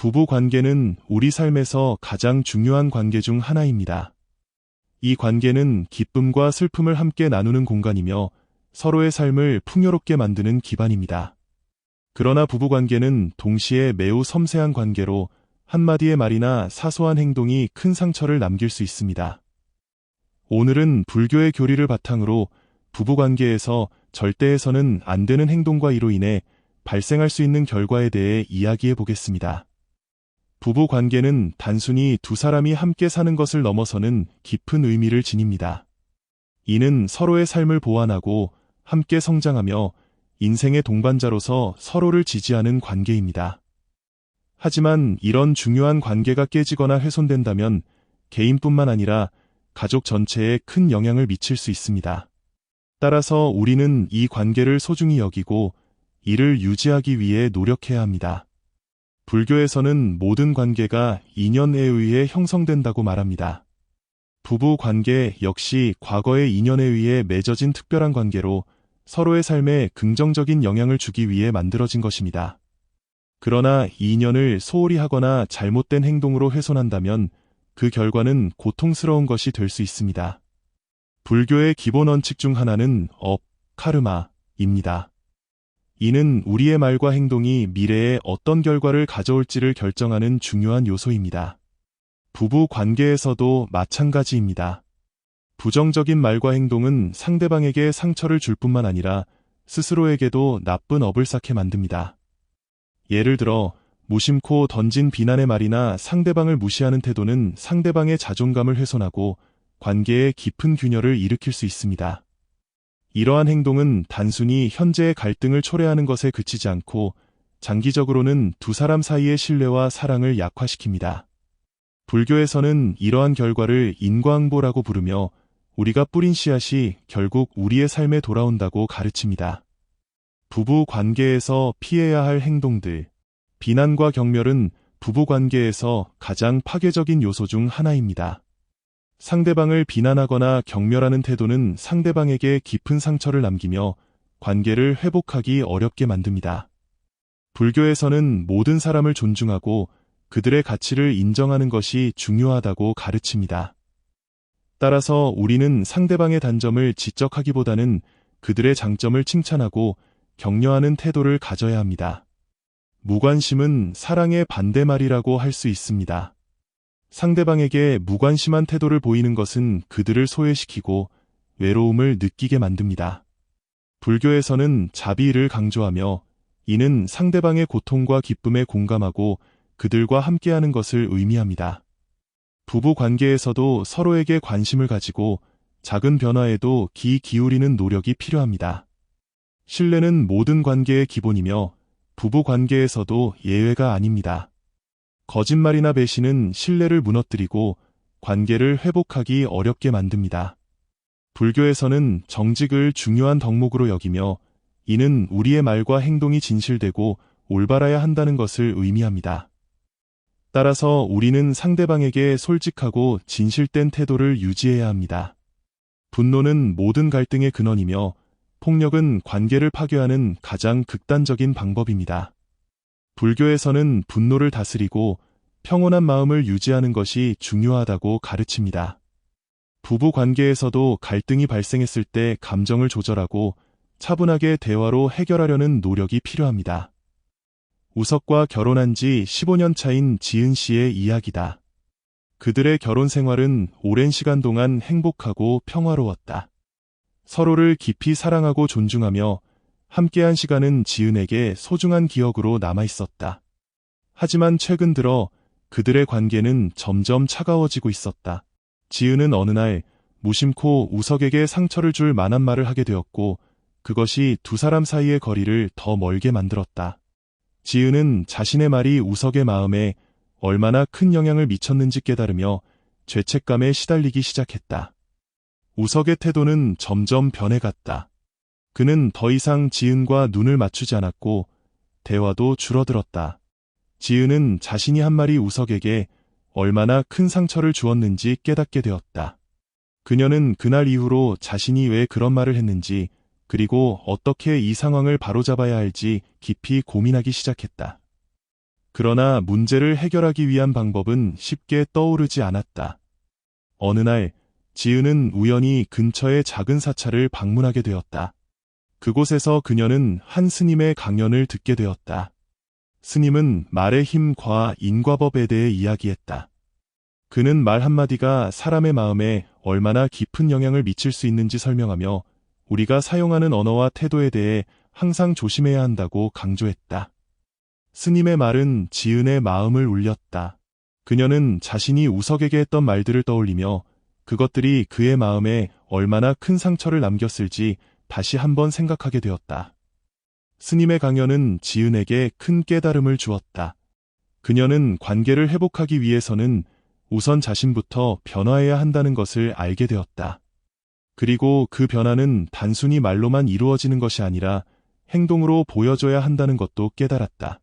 부부 관계는 우리 삶에서 가장 중요한 관계 중 하나입니다. 이 관계는 기쁨과 슬픔을 함께 나누는 공간이며 서로의 삶을 풍요롭게 만드는 기반입니다. 그러나 부부 관계는 동시에 매우 섬세한 관계로 한마디의 말이나 사소한 행동이 큰 상처를 남길 수 있습니다. 오늘은 불교의 교리를 바탕으로 부부 관계에서 절대 해서는 안 되는 행동과 이로 인해 발생할 수 있는 결과에 대해 이야기해 보겠습니다. 부부 관계는 단순히 두 사람이 함께 사는 것을 넘어서는 깊은 의미를 지닙니다. 이는 서로의 삶을 보완하고 함께 성장하며 인생의 동반자로서 서로를 지지하는 관계입니다. 하지만 이런 중요한 관계가 깨지거나 훼손된다면 개인뿐만 아니라 가족 전체에 큰 영향을 미칠 수 있습니다. 따라서 우리는 이 관계를 소중히 여기고 이를 유지하기 위해 노력해야 합니다. 불교에서는 모든 관계가 인연에 의해 형성된다고 말합니다. 부부 관계 역시 과거의 인연에 의해 맺어진 특별한 관계로 서로의 삶에 긍정적인 영향을 주기 위해 만들어진 것입니다. 그러나 이 인연을 소홀히 하거나 잘못된 행동으로 훼손한다면 그 결과는 고통스러운 것이 될 수 있습니다. 불교의 기본 원칙 중 하나는 업, 카르마입니다. 이는 우리의 말과 행동이 미래에 어떤 결과를 가져올지를 결정하는 중요한 요소입니다. 부부 관계에서도 마찬가지입니다. 부정적인 말과 행동은 상대방에게 상처를 줄 뿐만 아니라 스스로에게도 나쁜 업을 쌓게 만듭니다. 예를 들어 무심코 던진 비난의 말이나 상대방을 무시하는 태도는 상대방의 자존감을 훼손하고 관계에 깊은 균열을 일으킬 수 있습니다. 이러한 행동은 단순히 현재의 갈등을 초래하는 것에 그치지 않고 장기적으로는 두 사람 사이의 신뢰와 사랑을 약화시킵니다. 불교에서는 이러한 결과를 인과응보라고 부르며 우리가 뿌린 씨앗이 결국 우리의 삶에 돌아온다고 가르칩니다. 부부 관계에서 피해야 할 행동들. 비난과 경멸은 부부 관계에서 가장 파괴적인 요소 중 하나입니다. 상대방을 비난하거나 경멸하는 태도는 상대방에게 깊은 상처를 남기며 관계를 회복하기 어렵게 만듭니다. 불교에서는 모든 사람을 존중하고 그들의 가치를 인정하는 것이 중요하다고 가르칩니다. 따라서 우리는 상대방의 단점을 지적하기보다는 그들의 장점을 칭찬하고 격려하는 태도를 가져야 합니다. 무관심은 사랑의 반대말이라고 할 수 있습니다. 상대방에게 무관심한 태도를 보이는 것은 그들을 소외시키고 외로움을 느끼게 만듭니다. 불교에서는 자비를 강조하며 이는 상대방의 고통과 기쁨에 공감하고 그들과 함께하는 것을 의미합니다. 부부 관계에서도 서로에게 관심을 가지고 작은 변화에도 기 기울이는 노력이 필요합니다. 신뢰는 모든 관계의 기본이며 부부 관계에서도 예외가 아닙니다. 거짓말이나 배신은 신뢰를 무너뜨리고 관계를 회복하기 어렵게 만듭니다. 불교에서는 정직을 중요한 덕목으로 여기며 이는 우리의 말과 행동이 진실되고 올바라야 한다는 것을 의미합니다. 따라서 우리는 상대방에게 솔직하고 진실된 태도를 유지해야 합니다. 분노는 모든 갈등의 근원이며 폭력은 관계를 파괴하는 가장 극단적인 방법입니다. 불교에서는 분노를 다스리고 평온한 마음을 유지하는 것이 중요하다고 가르칩니다. 부부 관계에서도 갈등이 발생했을 때 감정을 조절하고 차분하게 대화로 해결하려는 노력이 필요합니다. 우석과 결혼한 지 15년 차인 지은 씨의 이야기다. 그들의 결혼 생활은 오랜 시간 동안 행복하고 평화로웠다. 서로를 깊이 사랑하고 존중하며 함께한 시간은 지은에게 소중한 기억으로 남아 있었다. 하지만 최근 들어 그들의 관계는 점점 차가워지고 있었다. 지은은 어느 날 무심코 우석에게 상처를 줄 만한 말을 하게 되었고 그것이 두 사람 사이의 거리를 더 멀게 만들었다. 지은은 자신의 말이 우석의 마음에 얼마나 큰 영향을 미쳤는지 깨달으며 죄책감에 시달리기 시작했다. 우석의 태도는 점점 변해갔다. 그는 더 이상 지은과 눈을 맞추지 않았고 대화도 줄어들었다. 지은은 자신이 한 말이 우석에게 얼마나 큰 상처를 주었는지 깨닫게 되었다. 그녀는 그날 이후로 자신이 왜 그런 말을 했는지 그리고 어떻게 이 상황을 바로잡아야 할지 깊이 고민하기 시작했다. 그러나 문제를 해결하기 위한 방법은 쉽게 떠오르지 않았다. 어느 날, 지은은 우연히 근처의 작은 사찰을 방문하게 되었다. 그곳에서 그녀는 한 스님의 강연을 듣게 되었다. 스님은 말의 힘과 인과법에 대해 이야기했다. 그는 말 한마디가 사람의 마음에 얼마나 깊은 영향을 미칠 수 있는지 설명하며 우리가 사용하는 언어와 태도에 대해 항상 조심해야 한다고 강조했다. 스님의 말은 지은의 마음을 울렸다. 그녀는 자신이 우석에게 했던 말들을 떠올리며 그것들이 그의 마음에 얼마나 큰 상처를 남겼을지 다시 한번 생각하게 되었다. 스님의 강연은 지은에게 큰 깨달음을 주었다. 그녀는 관계를 회복하기 위해서는 우선 자신부터 변화해야 한다는 것을 알게 되었다. 그리고 그 변화는 단순히 말로만 이루어지는 것이 아니라 행동으로 보여줘야 한다는 것도 깨달았다.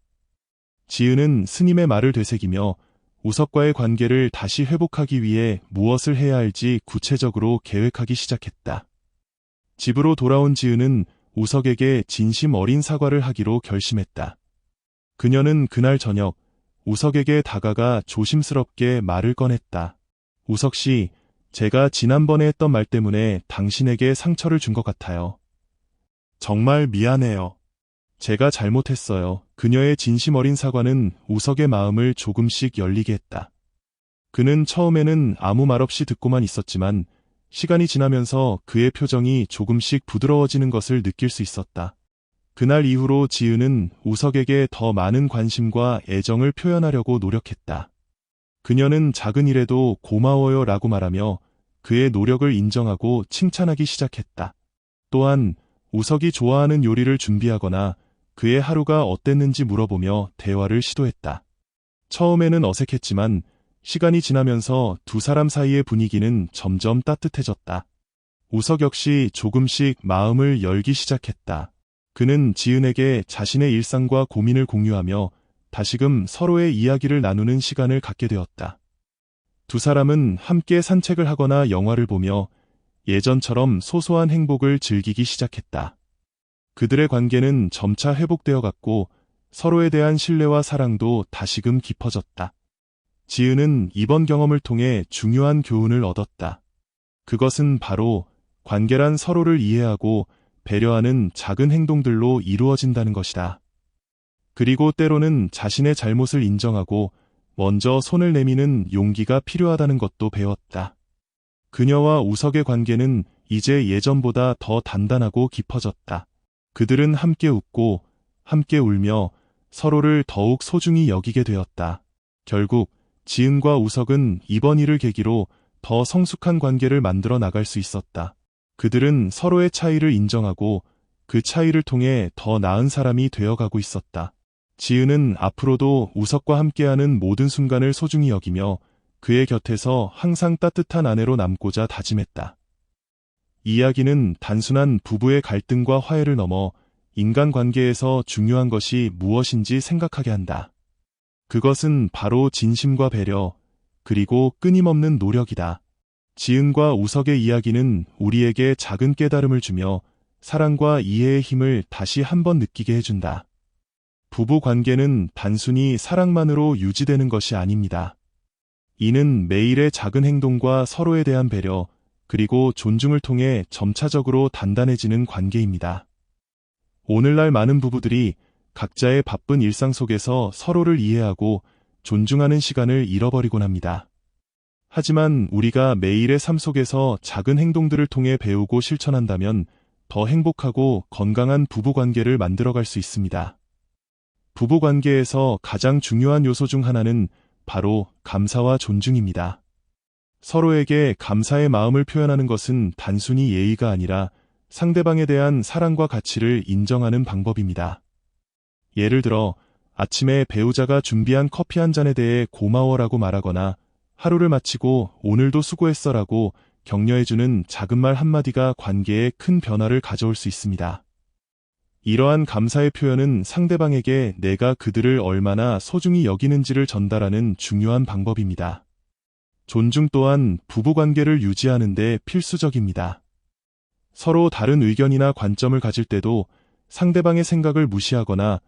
지은은 스님의 말을 되새기며 우석과의 관계를 다시 회복하기 위해 무엇을 해야 할지 구체적으로 계획하기 시작했다. 집으로 돌아온 지은은 우석에게 진심 어린 사과를 하기로 결심했다. 그녀는 그날 저녁 우석에게 다가가 조심스럽게 말을 꺼냈다. 우석 씨, 제가 지난번에 했던 말 때문에 당신에게 상처를 준 것 같아요. 정말 미안해요. 제가 잘못했어요. 그녀의 진심 어린 사과는 우석의 마음을 조금씩 열리게 했다. 그는 처음에는 아무 말 없이 듣고만 있었지만 시간이 지나면서 그의 표정이 조금씩 부드러워지는 것을 느낄 수 있었다. 그날 이후로 지은은 우석에게 더 많은 관심과 애정을 표현하려고 노력했다. 그녀는 작은 일에도 고마워요 라고 말하며 그의 노력을 인정하고 칭찬하기 시작했다. 또한 우석이 좋아하는 요리를 준비하거나 그의 하루가 어땠는지 물어보며 대화를 시도했다. 처음에는 어색했지만 시간이 지나면서 두 사람 사이의 분위기는 점점 따뜻해졌다. 우석 역시 조금씩 마음을 열기 시작했다. 그는 지은에게 자신의 일상과 고민을 공유하며 다시금 서로의 이야기를 나누는 시간을 갖게 되었다. 두 사람은 함께 산책을 하거나 영화를 보며 예전처럼 소소한 행복을 즐기기 시작했다. 그들의 관계는 점차 회복되어 갔고 서로에 대한 신뢰와 사랑도 다시금 깊어졌다. 지은은 이번 경험을 통해 중요한 교훈을 얻었다. 그것은 바로 관계란 서로를 이해하고 배려하는 작은 행동들로 이루어진다는 것이다. 그리고 때로는 자신의 잘못을 인정하고 먼저 손을 내미는 용기가 필요하다는 것도 배웠다. 그녀와 우석의 관계는 이제 예전보다 더 단단하고 깊어졌다. 그들은 함께 웃고 함께 울며 서로를 더욱 소중히 여기게 되었다. 결국 지은과 우석은 이번 일을 계기로 더 성숙한 관계를 만들어 나갈 수 있었다. 그들은 서로의 차이를 인정하고 그 차이를 통해 더 나은 사람이 되어가고 있었다. 지은은 앞으로도 우석과 함께하는 모든 순간을 소중히 여기며 그의 곁에서 항상 따뜻한 아내로 남고자 다짐했다. 이야기는 단순한 부부의 갈등과 화해를 넘어 인간관계에서 중요한 것이 무엇인지 생각하게 한다. 그것은 바로 진심과 배려, 그리고 끊임없는 노력이다. 지은과 우석의 이야기는 우리에게 작은 깨달음을 주며 사랑과 이해의 힘을 다시 한번 느끼게 해준다. 부부 관계는 단순히 사랑만으로 유지되는 것이 아닙니다. 이는 매일의 작은 행동과 서로에 대한 배려, 그리고 존중을 통해 점차적으로 단단해지는 관계입니다. 오늘날 많은 부부들이 각자의 바쁜 일상 속에서 서로를 이해하고 존중하는 시간을 잃어버리곤 합니다. 하지만 우리가 매일의 삶 속에서 작은 행동들을 통해 배우고 실천한다면 더 행복하고 건강한 부부 관계를 만들어갈 수 있습니다. 부부 관계에서 가장 중요한 요소 중 하나는 바로 감사와 존중입니다. 서로에게 감사의 마음을 표현하는 것은 단순히 예의가 아니라 상대방에 대한 사랑과 가치를 인정하는 방법입니다. 예를 들어 아침에 배우자가 준비한 커피 한 잔에 대해 고마워라고 말하거나 하루를 마치고 오늘도 수고했어라고 격려해주는 작은 말 한마디가 관계에 큰 변화를 가져올 수 있습니다. 이러한 감사의 표현은 상대방에게 내가 그들을 얼마나 소중히 여기는지를 전달하는 중요한 방법입니다. 존중 또한 부부관계를 유지하는 데 필수적입니다. 서로 다른 의견이나 관점을 가질 때도 상대방의 생각을 무시하거나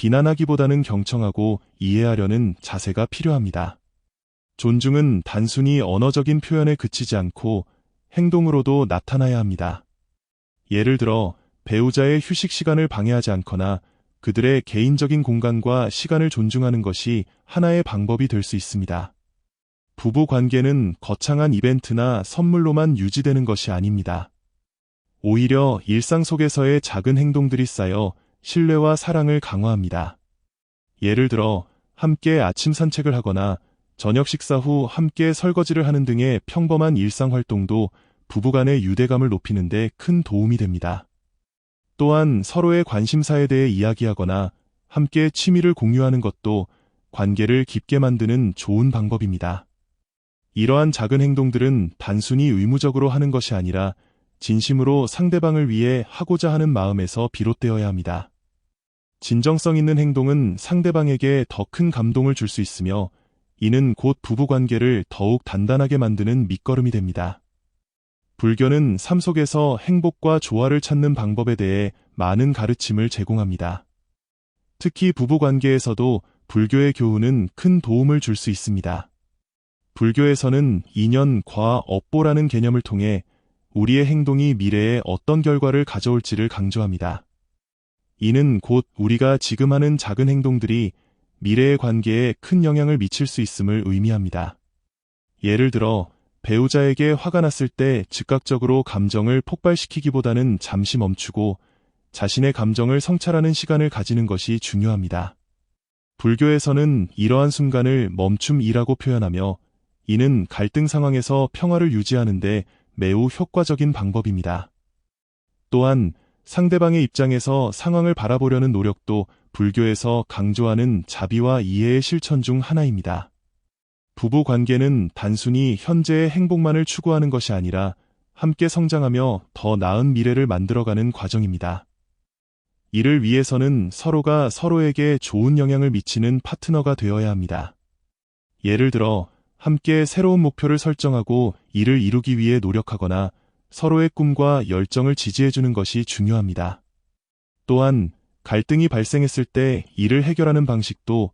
비난하기보다는 경청하고 이해하려는 자세가 필요합니다. 존중은 단순히 언어적인 표현에 그치지 않고 행동으로도 나타나야 합니다. 예를 들어 배우자의 휴식 시간을 방해하지 않거나 그들의 개인적인 공간과 시간을 존중하는 것이 하나의 방법이 될 수 있습니다. 부부 관계는 거창한 이벤트나 선물로만 유지되는 것이 아닙니다. 오히려 일상 속에서의 작은 행동들이 쌓여 신뢰와 사랑을 강화합니다. 예를 들어 함께 아침 산책을 하거나 저녁 식사 후 함께 설거지를 하는 등의 평범한 일상 활동도 부부간의 유대감을 높이는 데 큰 도움이 됩니다. 또한 서로의 관심사에 대해 이야기하거나 함께 취미를 공유하는 것도 관계를 깊게 만드는 좋은 방법입니다. 이러한 작은 행동들은 단순히 의무적으로 하는 것이 아니라 진심으로 상대방을 위해 하고자 하는 마음에서 비롯되어야 합니다. 진정성 있는 행동은 상대방에게 더 큰 감동을 줄 수 있으며 이는 곧 부부관계를 더욱 단단하게 만드는 밑거름이 됩니다. 불교는 삶 속에서 행복과 조화를 찾는 방법에 대해 많은 가르침을 제공합니다. 특히 부부관계에서도 불교의 교훈은 큰 도움을 줄 수 있습니다. 불교에서는 인연, 과, 업보라는 개념을 통해 우리의 행동이 미래에 어떤 결과를 가져올지를 강조합니다. 이는 곧 우리가 지금 하는 작은 행동들이 미래의 관계에 큰 영향을 미칠 수 있음을 의미합니다. 예를 들어 배우자에게 화가 났을 때 즉각적으로 감정을 폭발시키기보다는 잠시 멈추고 자신의 감정을 성찰하는 시간을 가지는 것이 중요합니다. 불교에서는 이러한 순간을 멈춤이라고 표현하며 이는 갈등 상황에서 평화를 유지하는데 매우 효과적인 방법입니다. 또한 상대방의 입장에서 상황을 바라보려는 노력도 불교에서 강조하는 자비와 이해의 실천 중 하나입니다. 부부 관계는 단순히 현재의 행복만을 추구하는 것이 아니라 함께 성장하며 더 나은 미래를 만들어가는 과정입니다. 이를 위해서는 서로가 서로에게 좋은 영향을 미치는 파트너가 되어야 합니다. 예를 들어, 함께 새로운 목표를 설정하고 이를 이루기 위해 노력하거나 서로의 꿈과 열정을 지지해주는 것이 중요합니다. 또한 갈등이 발생했을 때 이를 해결하는 방식도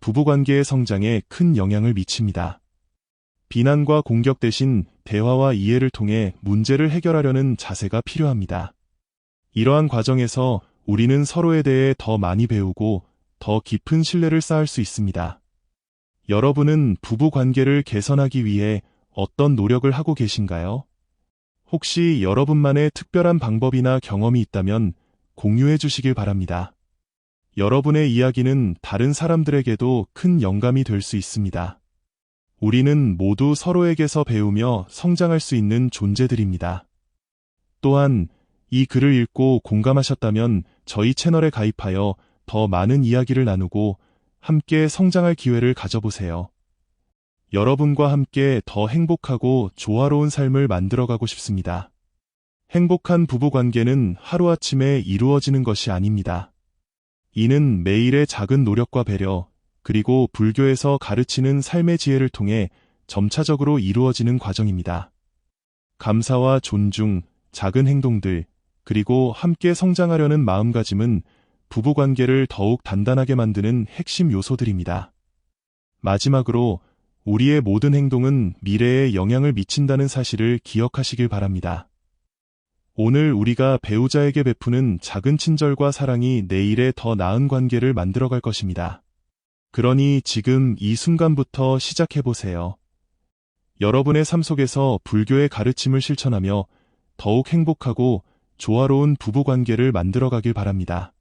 부부관계의 성장에 큰 영향을 미칩니다. 비난과 공격 대신 대화와 이해를 통해 문제를 해결하려는 자세가 필요합니다. 이러한 과정에서 우리는 서로에 대해 더 많이 배우고 더 깊은 신뢰를 쌓을 수 있습니다. 여러분은 부부 관계를 개선하기 위해 어떤 노력을 하고 계신가요? 혹시 여러분만의 특별한 방법이나 경험이 있다면 공유해 주시길 바랍니다. 여러분의 이야기는 다른 사람들에게도 큰 영감이 될 수 있습니다. 우리는 모두 서로에게서 배우며 성장할 수 있는 존재들입니다. 또한 이 글을 읽고 공감하셨다면 저희 채널에 가입하여 더 많은 이야기를 나누고 함께 성장할 기회를 가져보세요. 여러분과 함께 더 행복하고 조화로운 삶을 만들어가고 싶습니다. 행복한 부부 관계는 하루아침에 이루어지는 것이 아닙니다. 이는 매일의 작은 노력과 배려, 그리고 불교에서 가르치는 삶의 지혜를 통해 점차적으로 이루어지는 과정입니다. 감사와 존중, 작은 행동들, 그리고 함께 성장하려는 마음가짐은 부부관계를 더욱 단단하게 만드는 핵심 요소들입니다. 마지막으로 우리의 모든 행동은 미래에 영향을 미친다는 사실을 기억하시길 바랍니다. 오늘 우리가 배우자에게 베푸는 작은 친절과 사랑이 내일의 더 나은 관계를 만들어갈 것입니다. 그러니 지금 이 순간부터 시작해보세요. 여러분의 삶 속에서 불교의 가르침을 실천하며 더욱 행복하고 조화로운 부부관계를 만들어가길 바랍니다.